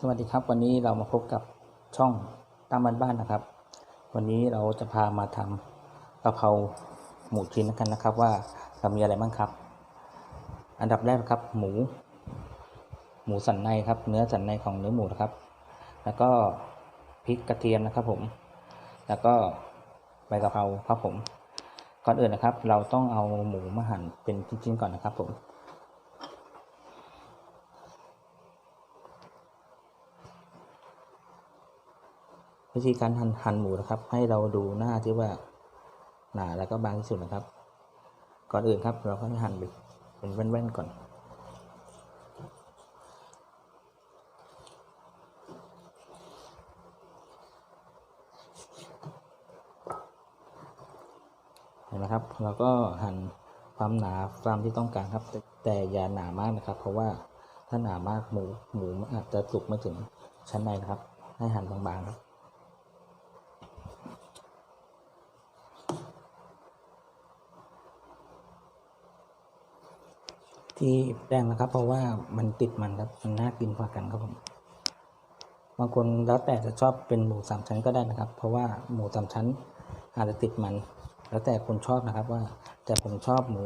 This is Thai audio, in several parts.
สวัสดีครับ วันนี้เรามาพบกับช่องตามบ้านบ้านนะครับ วันนี้เราจะพามาทำกะเพราหมูชิ้นกันนะครับ ว่าเรามีอะไรบ้างครับ อันดับแรกครับ หมู หมูสันในครับ เนื้อสันในของเนื้อหมูนะครับ แล้วก็พริกกระเทียมนะครับ ผม แล้วก็ใบกะเพราครับผม ก่อนอื่นนะครับ เราต้องเอาหมูมาหั่นเป็นชิ้นๆก่อนนะครับ ผม วิธีการหั่นหั่นหมูนะครับ ให้เราดูหน้าที่ว่าหนาแล้วก็บางที่สุดนะครับ ก่อนอื่นครับเราก็ให้หั่นเป็นแว่นๆก่อนเห็นไหมครับเราก็หั่นความหนาตามที่ต้องการครับแต่แต่อย่าหนามากนะครับ เพราะว่าถ้าหนามากหมูหมูอาจจะสุกไม่ถึงชั้นในนะครับ ให้หั่นบางๆครับ ที่แดงนะครับ เพราะว่ามันติดมันครับมันน่ากินกว่ากันครับผมบางคนแล้วแต่จะชอบเป็นหมูสามชั้นก็ได้นะครับ เพราะว่าหมูสามชั้นอาจจะติดมัน แล้วแต่คนชอบนะครับว่าแต่ผมชอบหมู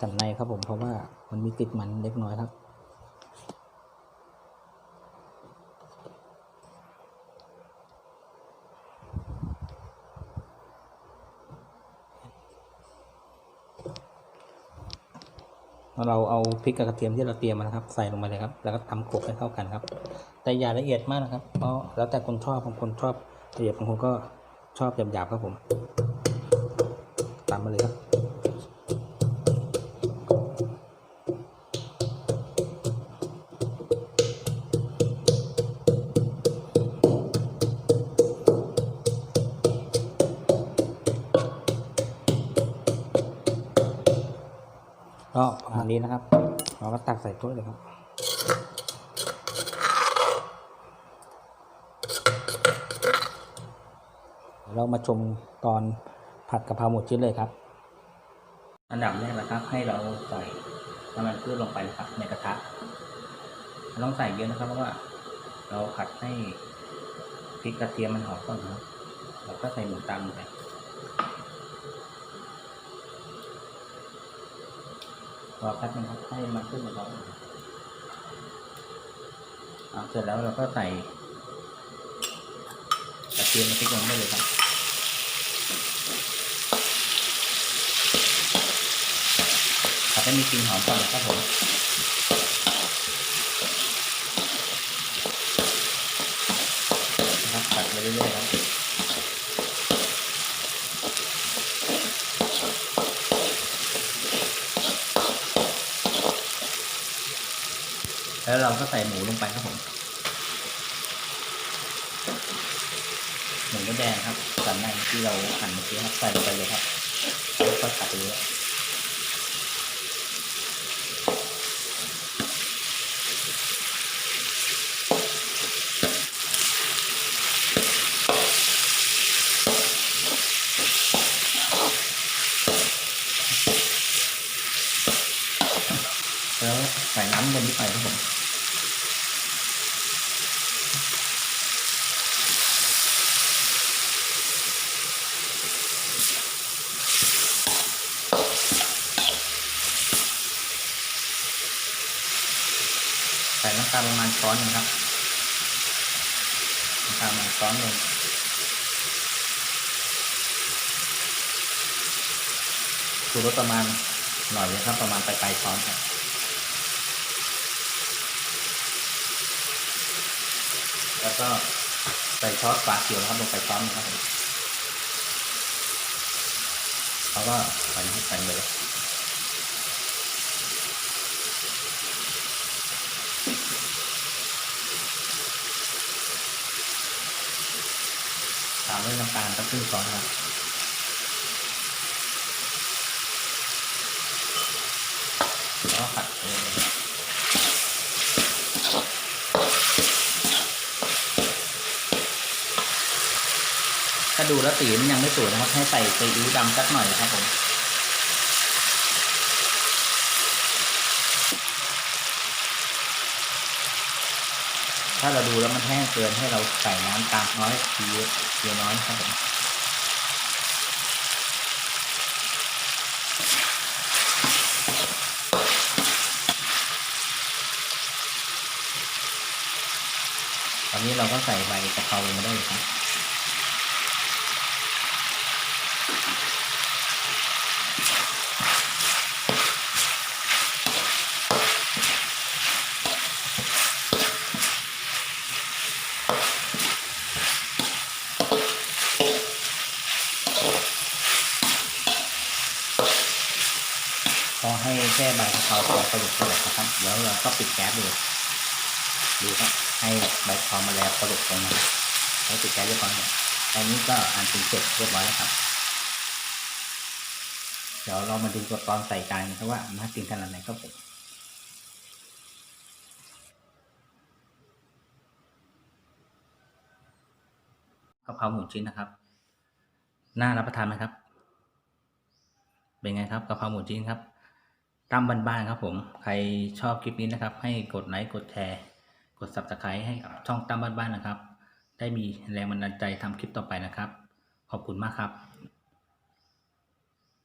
สันในครับผมเพราะว่ามันมีติดมันเล็กน้อยครับ เราเอาพริกกับกระเทียมที่เราเตรียมมานะครับ ใส่ลงไปเลยครับ แล้วก็ทำโขลกให้เข้ากันครับ แต่อย่าละเอียดมากนะครับ เพราะแล้วแต่คนชอบบางคนชอบละเอียดบางคนก็ชอบหยาบๆครับผมตามมาเลยครับ ประมาณนี้นะครับ เราก็ตักใส่ถ้วยเลยครับเรามาชมตอนผัดกะเพราหมดชิ้นเลยครับ อันดับแรกนะครับ ให้เราใส่น้ำมันพืชลงไปนะครับในกระทะเราต้องใส่เยอะนะครับเพราะว่า เราผัดให้พริกกระเทียมมันหอมก่อนนะครับเราก็ใส่หมูตามลงไป รอแป๊บนึงครับให้มันขึ้นมาก่อนอ่าเสร็จแล้วเราก็ใส่กระเทียมกับพริกลงได้เลยครับผัดให้มีกลิ่นหอมก่อนนะครับผมนะครับผัดไปเรื่อยๆครับ แล้วเราก็ใส่หมูลงไปครับผม หมูแดงครับสันในที่เราหั่นเมื่อกี้ครับใส่ลงไปเลยครับแล้วก็ผัดไปเรื่อย ส่น้ำบนนี้ไปครับผมใส่น้ำตาลประมาณช้อนหนึงครับน้ำตาลประมาณช้อนหนึ่งสูตรสประมาณหน่อยเลยครับประมาณปลายๆช้อนครับ แล้วก็ใส่ซอสฝาเขียวนะครับลงไปพร้อมนะครับผมแล้วก็ใส่ใส่ไปเลยตามด้วยน้ำตาลสักครึ่งช้อนครับแล้วก็ผัดไปเรื่อยๆ ถ้าดูแล้วสีมันยังไม่สวยนะครับ ให้ใส่ซีอิ๊วดำสักหน่อยครับผมถ้าเราดูแล้วมันแห้งเกินให้เราใส่น้ำตามน้อยทีเทียน้อยครับผมตอนนี้เราก็ใส่ใบกะเพราลงมาได้เลยครับ พอให้แค่ใบกะเพราพอกระดุกกระดุกนะครับ แล้วเราก็ปิดแก๊สเลยดูครับให้ใบกะเพรามาแล้วกระดุกตรงนะครับแล้วปิดแก๊สเรียบร้อยเนี่ยอันนี้ก็อันเป็นเสร็จเรียบร้อยแล้วครับ เดี๋ยวเรามาดูตัวตอนใส่จานกันครับว่าน่ากินขนาดไหนครับผมกะเพราหมูชิ้นนะครับ น่ารับประทานไหมครับ เป็นไงครับกะเพราหมูชิ้นครับ ตามบ้านๆครับผม ใครชอบคลิปนี้นะครับ ให้กดไลค์กดแชร์ กด subscribe ให้กับช่องตามบ้านๆนะครับ ได้มีแรงบันดาลใจทำคลิปต่อไปนะครับ ขอบคุณมากครับ